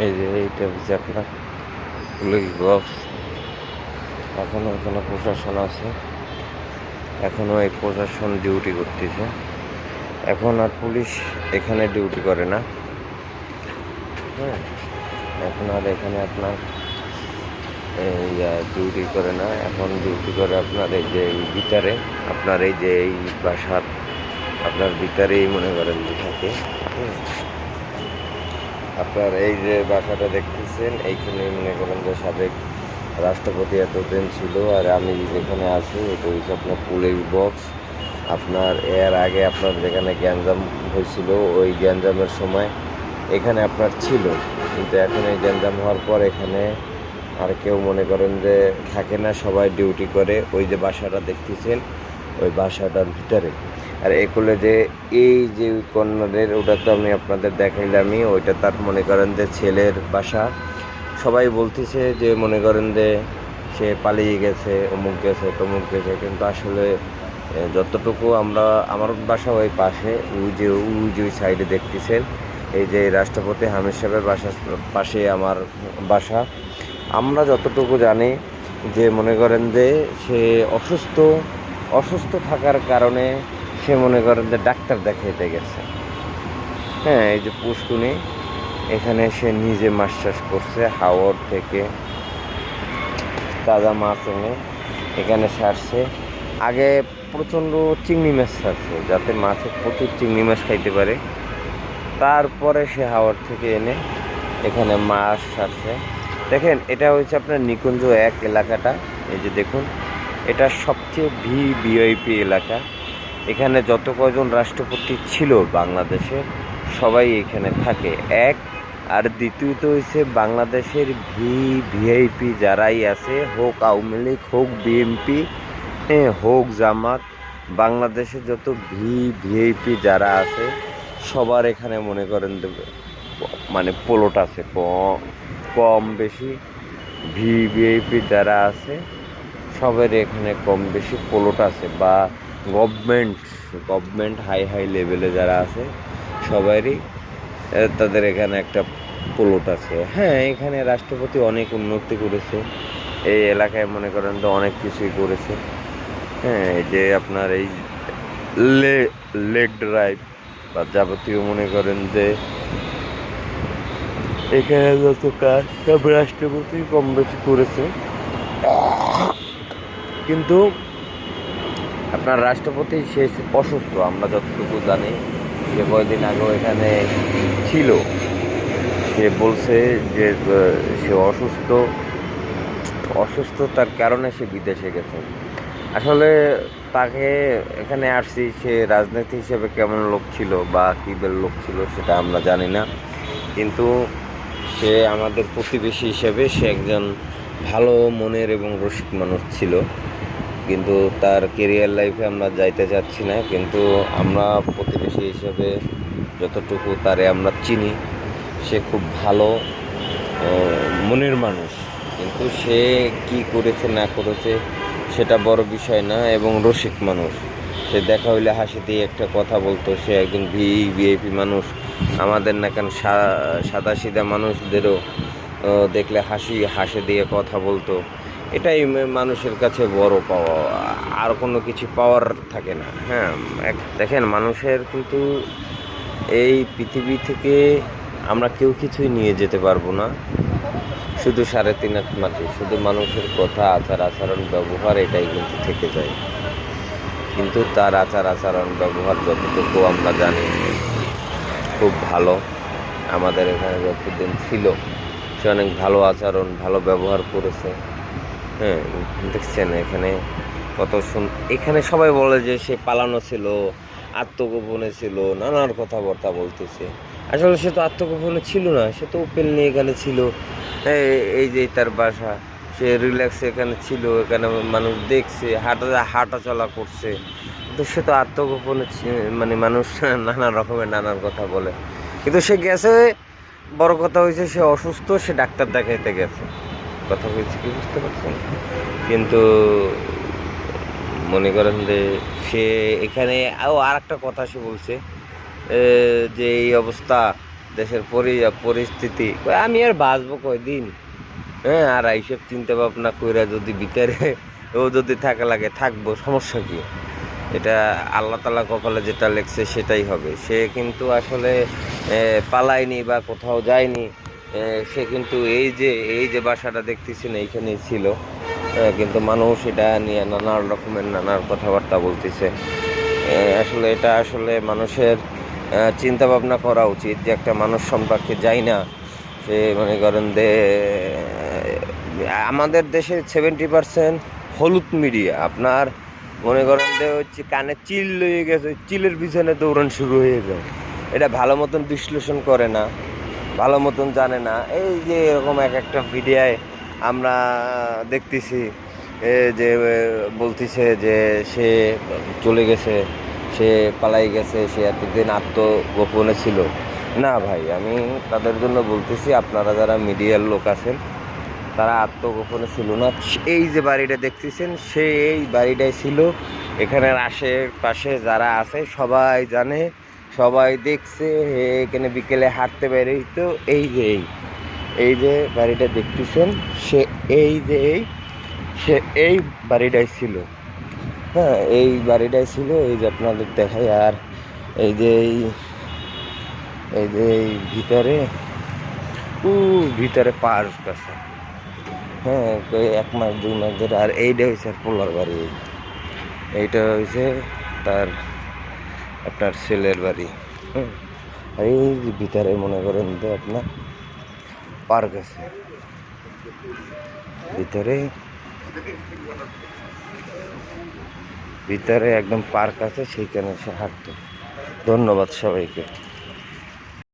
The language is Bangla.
এই যে এইটা হচ্ছে আপনার পুলিশ বক্স। এখনও এখানে প্রশাসন আছে। এখনও এই প্রশাসন ডিউটি করতেছে। এখন আর পুলিশ এখানে ডিউটি করে না। হ্যাঁ এখন আর এখানে আপনার ডিউটি করে না। এখন ডিউটি করে আপনার এই যে ভিতরে। আপনার এই যে এই বাসার, আপনার ভিতরেই মনে করেন থাকে। হুম। আপনার এই যে বাসাটা দেখতেছেন, এইখানে মনে করেন যে সাবেক রাষ্ট্রপতি এতদিন ছিল আর আমি যেখানে আছি, এটা হচ্ছে আপনার পুলিশ বক্স আপনার এর আগে আপনার যেখানে গ্যাঞ্জাম হয়েছিল, ওই গ্যাঞ্জামের সময় এখানে আপনার ছিল। কিন্তু এখন এই গ্যাঞ্জাম হওয়ার পর এখানে আর কেউ মনে করেন যে থাকে না, সবাই ডিউটি করে। ওই যে বাসাটা দেখতেছেন ওই বাসাটার ভিতরে। আর এগুলো যে এই যে কর্নারের ওটা তো আমি আপনাদের দেখাইলামই, ওইটা তার মনে করেন যে ছেলের বাসা। সবাই বলতেছে যে মনে করেন যে সে পালিয়ে গেছে, অমুক গেছে, তমুক গেছে, কিন্তু আসলে যতটুকু আমরা, আমার বাসা ওই পাশে, ওই যে ওই যে ওই সাইডে দেখতেছেন, এই যে রাষ্ট্রপতি হামিদ সাহেবের বাসার পাশে আমার বাসা। আমরা যতটুকু জানি যে মনে করেন যে সে অসুস্থ অসুস্থ থাকার কারণে সে মনে করেন যে ডাক্তার দেখাইতে গেছে। হ্যাঁ এই যে পুষ্কুনি, এখানে সে নিজে মাছ চাষ করছে হাওড় থেকে তাজা মাছ এনে এখানে সারছে। আগে প্রচণ্ড চিংড়ি মাছ ছাড়ছে যাতে মাছে প্রচুর চিংড়ি মাছ খাইতে পারে। তারপরে সে হাওড় থেকে এনে এখানে মাছ ছাড়ছে দেখেন, এটা হচ্ছে আপনার নিকুঞ্জ এক এলাকাটা। এই যে দেখুন এটা সবচেয়ে ভি ভিআইপি এলাকা। এখানে যত কজন রাষ্ট্রপতি ছিল বাংলাদেশের সবাই এখানে থাকে। এক, আর দ্বিতীয়ত হচ্ছে বাংলাদেশের ভি ভিআইপি যারাই আছে, হোক আওয়ামী লীগ, হোক বিএনপি হোক জামাত, বাংলাদেশে যত ভি ভিআইপি যারা আছে, সবার এখানে মনে করেন মানে পোলট আছে কম বেশি ভি ভিআইপি যারা আছে সবার এখানে কম বেশি পোলট আছে বা গভর্নমেন্ট গভর্নমেন্ট হাই হাই লেভেলে যারা আছে, সবারই তাদের এখানে একটা পোলট আছে। হ্যাঁ এখানে রাষ্ট্রপতি অনেক উন্নতি করেছে। এই এলাকায় মনে করেন তো অনেক কিছুই করেছে। হ্যাঁ এই যে আপনার এই লে লেক ড্রাইভ বা যাবতীয় মনে করেন যে এখানে যত কাজ সব রাষ্ট্রপতি কম বেশি করেছে। কিন্তু আপনার রাষ্ট্রপতি সে অসুস্থ, আমরা যতটুকু জানি। যে কয়দিন আগেও এখানে ছিল। সে বলছে যে সে অসুস্থ। অসুস্থতার কারণে সে বিদেশে গেছে। আসলে তাকে এখানে আসছি, সে রাজনীতি হিসেবে কেমন লোক ছিল বা কী বের লোক ছিল সেটা আমরা জানি না। কিন্তু সে আমাদের প্রতিবেশী হিসেবে সে একজন ভালো মনের এবং রসিক মানুষ ছিল। কিন্তু তার কেরিয়ার লাইফে আমরা যাইতে চাচ্ছি না। কিন্তু আমরা প্রতিবেশী হিসেবে যতটুকু তারে আমরা চিনি, সে খুব ভালো মনের মানুষ। কিন্তু সে কি করেছে, না করেছে, সেটা বড় বিষয় না এবং রসিক মানুষ। সে দেখা হইলে হাসি দিয়ে একটা কথা বলতো, সে একজন ভিআইপি মানুষ। আমাদের না কেন সাদা সিধা মানুষদেরও দেখলে হাসি হাসি দিয়ে কথা বলতো। এটাই মানুষের কাছে বড় পাওয়া। আর কোনো কিছু পাওয়ার থাকে না হ্যাঁ? দেখেন, মানুষের কিন্তু এই পৃথিবী থেকে আমরা কেউ কিছুই নিয়ে যেতে পারব না। শুধু সাড়ে তিন হাত মাটি, শুধু মানুষের কথা, আচার আচরণ, ব্যবহার, এটাই কিন্তু থেকে যায়। কিন্তু তার আচার আচরণ, ব্যবহার যতটুকু আমরা জানি, খুব ভালো। আমাদের এখানে যতদিন ছিল সে অনেক ভালো আচরণ, ভালো ব্যবহার করেছে। হ্যাঁ দেখছেন এখানে কত সুন, এখানে সবাই বলে যে সে পালানো ছিল, আত্মগোপনে ছিল, নানার কথাবার্তা বলতেছে। আসলে সে তো আত্মগোপনে ছিল না, সে তো ওপেন নিয়ে এখানে ছিল। এই যে তার বাসা, সে রিল্যাক্স এখানে ছিল, এখানে মানুষ দেখছে, হাঁটা হাঁটা চলা করছে। কিন্তু সে তো আত্মগোপনে মানে মানুষ নানা রকমের নানার কথা বলে। কিন্তু সে গেছে বড় কথা হয়েছে, সে অসুস্থ, সে ডাক্তার দেখাইতে গেছে। কথা হয়েছে কি বুঝতে পারছেন? কিন্তু মনে করেন যে সে এখানে আরও আর একটা কথা সে বলছে যে এই অবস্থা, দেশের পরি, পরিস্থিতি আমি আর বাঁচবো কয়দিন? হ্যাঁ আর এইসব চিন্তা ভাবনা কইরা যদি ভিতরে ও যদি থাকা লাগে, থাকব, সমস্যা কি? এটা আল্লাহ তালা কপালে যেটা লেখছে সেটাই হবে। সে কিন্তু আসলে পালায়নি বা কোথাও যায়নি সে কিন্তু এই যে এই যে বাসাটা দেখতেছেন, এইখানেই ছিল। কিন্তু মানুষ এটা নিয়ে নানা রকমের নানার কথাবার্তা বলতেছে। আসলে এটা আসলে মানুষের চিন্তা ভাবনা করা উচিত যে একটা মানুষ সম্পর্কে যাই না। সে মনে করেন যে আমাদের দেশে সেভেন্টি পার্সেন্ট হলুদ মিডিয়া। আপনার মনে করেন যে হচ্ছে কানে চিল লয়ে গেছে, চিলের পিছনে দৌড়ান শুরু হয়ে যায়। এটা ভালো মতন বিশ্লেষণ করে না, ভালো মতন জানে না। এই যে এরকম এক একটা মিডিয়ায় আমরা দেখতেছি যে বলতেছে যে সে চলে গেছে, সে পালাই গেছে, সে এতদিন আত্মগোপনে ছিল। না ভাই, আমি তাদের জন্য বলতেছি, আপনারা যারা মিডিয়ার লোক আছেন তারা আত্মগোপনে ছিল না। এই যে বাড়িটা দেখতেছেন সে এই বাড়িটাই ছিল। এখানের আশেপাশে যারা আছে, সবাই জানে, সবাই দেখছে এখানে বিকেলে হাঁটতে বেরোইতো। এই যে এই এই যে বাড়িটা দেখতেছেন, সে, এই যে এই, সে, এই বাড়িটাই ছিল। হ্যাঁ এই বাড়িটাই ছিল। এই যে আপনাদের দেখাই, আর এই যে এই এই যে এই ভিতরে ভিতরে পার্ক আছে। হ্যাঁ তো এক মাস, দুই মাস ধরে। আর এইটা হয়েছে আর পোলার বাড়ি। এইটা হয়েছে তার, আপনার ছেলের বাড়ি। হুম। আর এই ভিতরে মনে করেন যে আপনার পার্ক আছে। ভিতরে ভিতরে একদম পার্ক আছে, সেইখানে সে হাঁটতো। ধন্যবাদ সবাইকে।